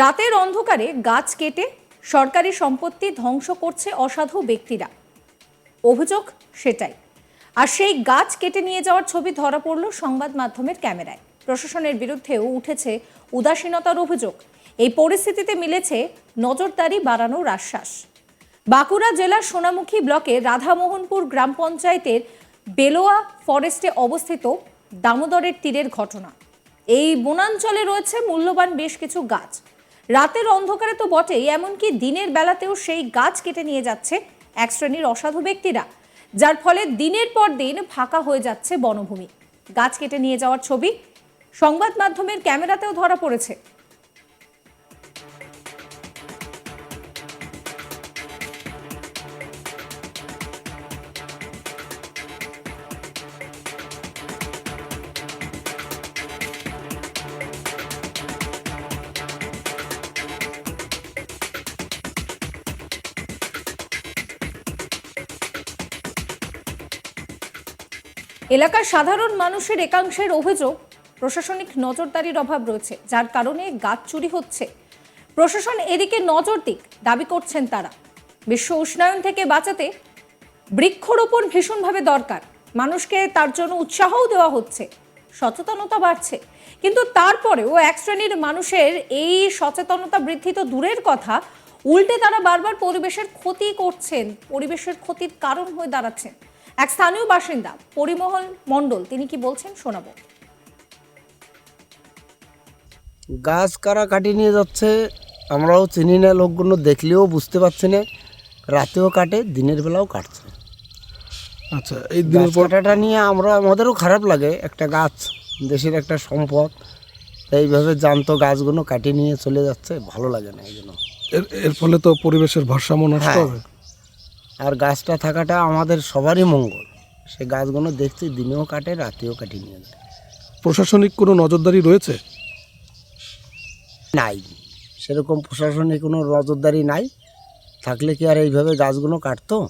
রাতের অন্ধকারে গাছ কেটে সরকারি সম্পত্তি ধ্বংস করছে অসাধু ব্যক্তিরা। অভিযোগ সেটাই। আর সেই গাছ কেটে নিয়ে যাওয়ার ছবি ধরা পড়ল সংবাদ মাধ্যমের ক্যামেরায়। প্রশাসনের বিরুদ্ধেও উঠেছে উদাসীনতার অভিযোগ। এই পরিস্থিতিতে মিলেছে নজরদারি বাড়ানোর আশ্বাস। বাঁকুড়া জেলার সোনামুখী ব্লকের রাধামোহনপুর গ্রাম পঞ্চায়েতের বেলোয়া ফরেস্টে অবস্থিত দামোদরের তীরের ঘটনা। এই বনাঞ্চলে রয়েছে মূল্যবান বেশ কিছু গাছ। রাতের অন্ধকারে তো বটেই, এমনকি দিনের বেলাতেও সেই গাছ কেটে নিয়ে যাচ্ছে এক শ্রেণির অসাধু ব্যক্তিরা, যার ফলে দিনের পর দিন ফাঁকা হয়ে যাচ্ছে বনভূমি। গাছ কেটে নিয়ে যাওয়ার ছবি সংবাদ মাধ্যমের ক্যামেরাতেও ধরা পড়েছে। এলাকার সাধারণ মানুষের একাংশের অভিযোগ প্রশাসনিক নজরদারির অভাব রয়েছে, যার কারণে গাছ চুরি হচ্ছে। প্রশাসন এদিকে নজর দিক, দাবি করছেন তারা। বিশ্ব উষ্ণায়ন থেকে বাঁচাতে বৃক্ষরোপণ ভীষণভাবে দরকার। মানুষকে তার জন্য উৎসাহও দেওয়া হচ্ছে, সচেতনতা বাড়ছে। কিন্তু তারপরেও এক শ্রেণির মানুষের এই সচেতনতা বৃদ্ধি তো দূরের কথা। উল্টে তারা বারবার পরিবেশের ক্ষতি করছেন, পরিবেশের ক্ষতির কারণ হয়ে দাঁড়াচ্ছেন। এক স্থানীয় বাসিন্দা পরিমোহন মণ্ডল তিনি কি বলছেন শোনাবো। গাছ কারা কাটিয়ে নিয়ে যাচ্ছে আমরাও চিনি না লোকগুলো দেখলেও বুঝতে পারছি না। রাতেও কাটে দিনের বেলাও কাটছে। আচ্ছা এই দিনের পর কাটাটা নিয়ে আমরা আমাদেরও খারাপ লাগে একটা গাছ দেশের একটা সম্পদ। এইভাবে জানত গাছগুলো কাটিয়ে নিয়ে চলে যাচ্ছে ভালো লাগে না এই জন্য। এর এর ফলে তো পরিবেশের ভারসাম্য নষ্ট হ্যাঁ। হবে। আর গাছটা থাকাটা আমাদের সবারই মঙ্গল। সে গাছগুলো দেখছি দিনেও কাটে রাতেও কাটিয়ে নিয়ে যায়। প্রশাসনিক কোনো নজরদারি রয়েছে? নাই। সেরকম প্রশাসনিক কোনো নজরদারি নাই। থাকলে কি আর এইভাবে গাছগুলো কাটতো?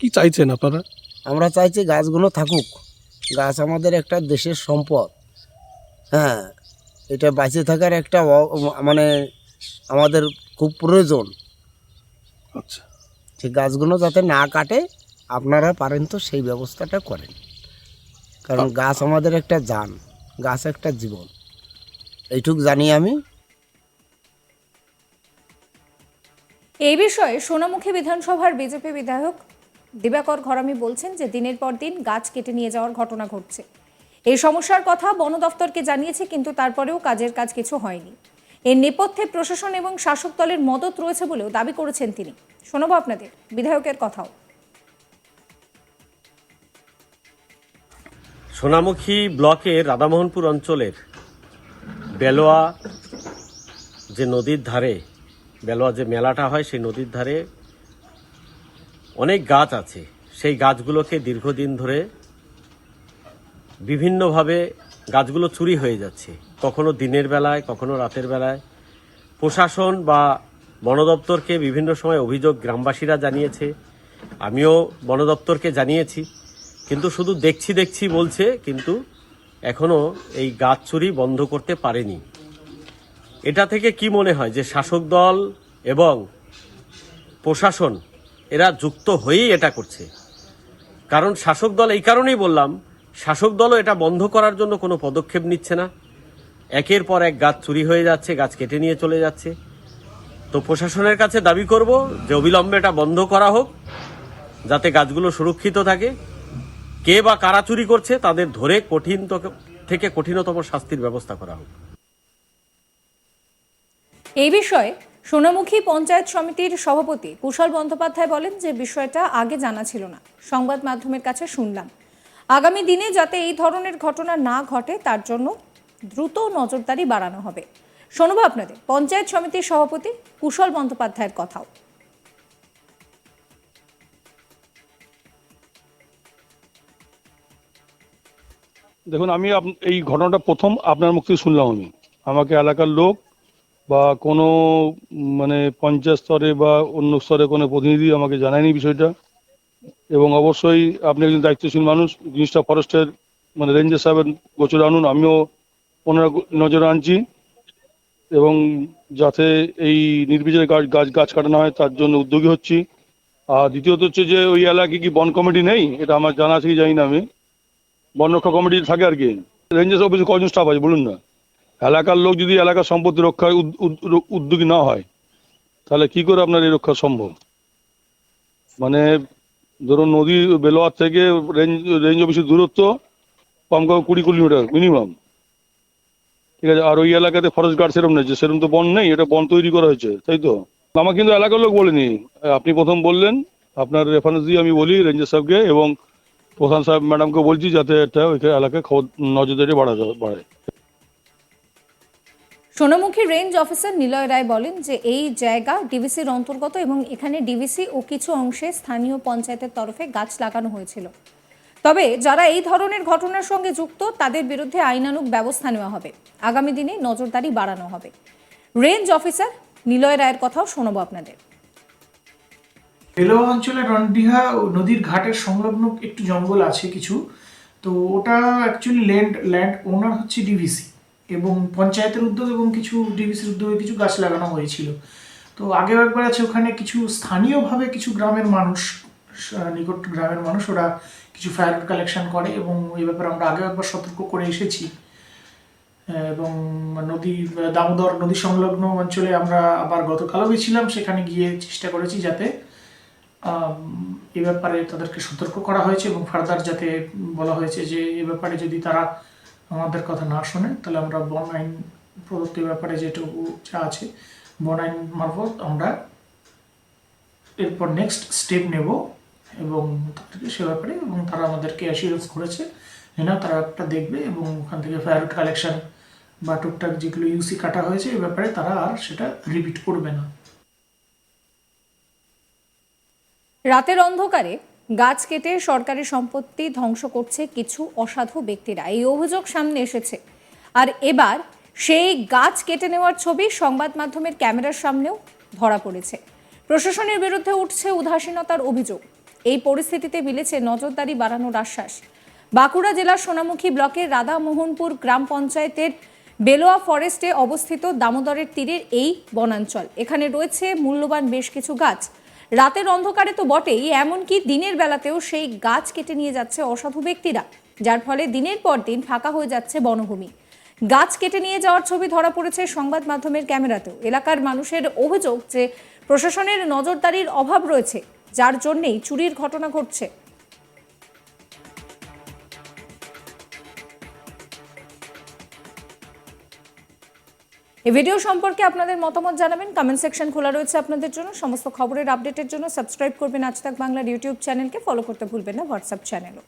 কি চাইছেন আপনারা? আমরা চাইছি গাছগুলো থাকুক। গাছ আমাদের একটা দেশের সম্পদ। হ্যাঁ এটা বাঁচে থাকার একটা মানে আমাদের খুব প্রয়োজন। আচ্ছা। সেই গাছগুলো যাতে না কাটে আপনারা পারেন তো সেই ব্যবস্থাটা করেন। কারণ গাছ আমাদের একটা যান গাছ একটা জীবন। এইটুক জানি আমি। এই বিষয়ে সোনামুখী বিধানসভার বিজেপি বিধায়ক দিবাকর ঘরামি বলছেন যে দিনের পর দিন গাছ কেটে নিয়ে যাওয়ার ঘটনা ঘটছে। এই সমস্যার কথা বন দফতরকে জানিয়েছে কিন্তু তারপরেও কাজের কাজ কিছু হয়নি। এর নেপথ্যে প্রশাসন এবং শাসক দলের মদত রয়েছে বলেও দাবি করেছেন তিনি। শোনাবো আপনাদের বিধায়কের কথাও। সোনামুখী ব্লকের রাধামোহনপুর অঞ্চলের বেলোয়া যে নদীর ধারে, বেলোয়া যে মেলাটা হয় সেই নদীর ধারে অনেক গাছ আছে। সেই গাছগুলোকে দীর্ঘদিন ধরে বিভিন্নভাবে গাছগুলো চুরি হয়ে যাচ্ছে। কখনো দিনের বেলায়, কখনো রাতের বেলায়। প্রশাসন বা বন দপ্তরকে বিভিন্ন সময় অভিযোগ গ্রামবাসীরা জানিয়েছে। আমিও বন দপ্তরকে জানিয়েছি। কিন্তু শুধু দেখছি দেখছি বলছে, কিন্তু এখনও এই গাছ চুরি বন্ধ করতে পারেনি। এটা থেকে কি মনে হয় যে শাসক দল এবং প্রশাসন, এরা যুক্ত হয়েই এটা করছে? কারণ শাসক দল, এই কারণেই বললাম, শাসক দলও এটা বন্ধ করার জন্য কোনো পদক্ষেপ নিচ্ছে না। একের পর এক গাছ চুরি হয়ে যাচ্ছে, গাছ কেটে নিয়ে চলে যাচ্ছে। তো প্রশাসনের কাছে দাবি করব যে অবিলম্বে এটা বন্ধ করা হোক, যাতে গাছগুলো সুরক্ষিত থাকে। কে বা কারা চুরি করছে তাদের ধরে কঠিন থেকে কঠিনতম শাস্তির ব্যবস্থা করা হোক। এই বিষয়ে সোনামুখী পঞ্চায়েত সমিতির সভাপতি কুশল বন্দ্যোপাধ্যায় বলেন যে বিষয়টা আগে জানা ছিল না। সংবাদ মাধ্যমের কাছে শুনলাম। আগামী দিনে যাতে এই ধরনের ঘটনা না ঘটে, তার জন্য দ্রুত নজরদারি বাড়ানো হবে। শোনব আপনাদের। পঞ্চায়েত সমিতির সভাপতি কুশল বন্দ্যোপাধ্যায়ের কথাও। দেখুন, আমি এই ঘটনাটা প্রথম আপনার মুখ থেকে শুনলাম আমি। আমাকে এলাকার লোক বা কোনো মানে পঞ্চায়েত স্তরে বা অন্য স্তরে কোনো প্রতিনিধি আমাকে জানায়নি বিষয়টা। এবং অবশ্যই আপনি একজন দায়িত্বশীল মানুষ, জিনিসটা ফরেস্টের মানে রেঞ্জার সাহেবের গোচরে আনুন। আমিও ওনার নজর আনছি এবং যাতে এই নির্বিচারে গাছ গাছ গাছ কাটানো হয়, তার জন্য উদ্যোগী হচ্ছি। আর দ্বিতীয়ত হচ্ছে যে ওই এলাকায় কি বন কমিটি নেই? এটা আমার জানা আছে কি জানি না আমি। বন রক্ষা কমিটি থাকে আর কি। রেঞ্জার্স অফিসে কজন স্টাফ আছে বলুন না? এলাকার লোক যদি এলাকার সম্পত্তি রক্ষায় উদ- উদ- উদ্যোগী না হয়, তাহলে কি করে আপনার এই রক্ষা সম্ভব? মানে ধরুন নদী বেলোয়ার থেকে রেঞ্জ রেঞ্জ অফিসের দূরত্ব কম কম কুড়ি কিলোমিটার মিনিমাম। ঠিক আছে, আর ওই এলাকাতে ফরেস্ট গার্ড সেরম নেই সেরম তো বন নেই, এটা বন তৈরি করা হয়েছে, তাই তো? আমার কিন্তু এলাকার লোক বলেনি। আপনি প্রথম বললেন, আপনার রেফারেন্স দিয়ে আমি বলি রেঞ্জার সাহেবকে এবং প্রধান সাহেব ম্যাডামকে বলছি যাতে এটা ওইখানে এলাকায় খবর নজরদারি বাড়া। বাড়ায় সোনামুখী রেঞ্জ অফিসার নিলয় রায় বলেন যে এই জায়গা ডিভিসির অন্তর্গত এবং এখানে ডিভিসি ও কিছু অংশে স্থানীয় পঞ্চায়েতের তরফে গাছ লাগানো হয়েছিল। তবে যারা এই ধরনের ঘটনার সঙ্গে যুক্ত, তাদের বিরুদ্ধে আইনানুগ ব্যবস্থা নেওয়া হবে। আগামী দিনে নজরদারি বাড়ানো হবে। রেঞ্জ অফিসার নিলয় রায়ের কথাও শোনাবো আপনাদের। বেলোয়া অঞ্চলে রনডিহা নদীর ঘাটের সংলগ্ন একটু জঙ্গল আছে কিছু। তো ওটা অ্যাকচুয়ালি ল্যান্ড ল্যান্ড ওনার হচ্ছে ডিভিসি এবং পঞ্চায়েতের উদ্যোগ এবং কিছু ডিভিসির উদ্যোগে কিছু গাছ লাগানো হয়েছিল। তো আগেও একবার আছে ওখানে কিছু স্থানীয়ভাবে কিছু গ্রামের মানুষ নিকট গ্রামের মানুষ, ওরা কিছু ফায়ার কালেকশন করে এবং এই ব্যাপারে আমরা আগেও একবার সতর্ক করে এসেছি। এবং নদী দামোদর নদী সংলগ্ন অঞ্চলে আমরা আবার গতকালও গেছিলাম, সেখানে গিয়ে চেষ্টা করেছি যাতে এ ব্যাপারে তাদেরকে সতর্ক করা হয়েছে এবং ফার্দার যাতে বলা হয়েছে যে, এ ব্যাপারে যদি তারা আমাদের কথা না শোনে, তাহলে আমরা বন আইন প্রদত্ত ব্যাপারে যেটুকু যা আছে, বন আইন মারফত আমরা এরপর নেক্সট স্টেপ নেব। এবং তাদেরকে সে ব্যাপারে এবং তারা আমাদেরকে অ্যাসিওরেন্স করেছে না, তারা একটা দেখবে এবং ওখান থেকে ফায়ার কালেকশন বা টুকটাক যেগুলো ইউসি কাটা হয়েছে, এ ব্যাপারে তারা আর সেটা রিপিট করবে না। রাতের অন্ধকারে গাছ কেটে সরকারি সম্পত্তি ধ্বংস করছে কিছু অসাধু ব্যক্তিরা। এই অভিযোগ সামনে এসেছে। আর এবার সেই গাছ কেটে নেওয়ার ছবি সংবাদ মাধ্যমের ক্যামেরার সামনেও ধরা পড়েছে। প্রশাসনের বিরুদ্ধে উঠছে উদাসীনতার অভিযোগ। এই পরিস্থিতিতে মিলেছে নজরদারি বাড়ানোর আশ্বাস। বাঁকুড়া জেলার সোনামুখী ব্লকের রাধামোহনপুর গ্রাম পঞ্চায়েতের বেলোয়া ফরেস্টে অবস্থিত দামোদরের তীরের এই বনাঞ্চল। এখানে রয়েছে মূল্যবান বেশ কিছু গাছ। রাতের অন্ধকারে তো বটেই, এমনকি দিনের বেলাতেও সেই গাছ কেটে নিয়ে যাচ্ছে অসাধু ব্যক্তিরা, যার ফলে দিনের পর দিন ফাঁকা হয়ে যাচ্ছে বনভূমি। গাছ কেটে নিয়ে যাওয়ার ছবি ধরা পড়েছে সংবাদ মাধ্যমের ক্যামেরাতেও। এলাকার মানুষের অভিযোগ যে প্রশাসনের নজরদারির অভাব রয়েছে যার জন্যেই চুরির ঘটনা ঘটছে। এই ভিডিও সম্পর্কে আপনাদের মতামত জানাবেন। কমেন্ট সেকশন খোলা রয়েছে আপনাদের জন্য। সমস্ত খবরের আপডেটের জন্য সাবস্ক্রাইব করবেন আজ তাক বাংলার ইউটিউব চ্যানেলকে ফলো করতে ভুলবেন না। হোয়াটসঅ্যাপ চ্যানেলও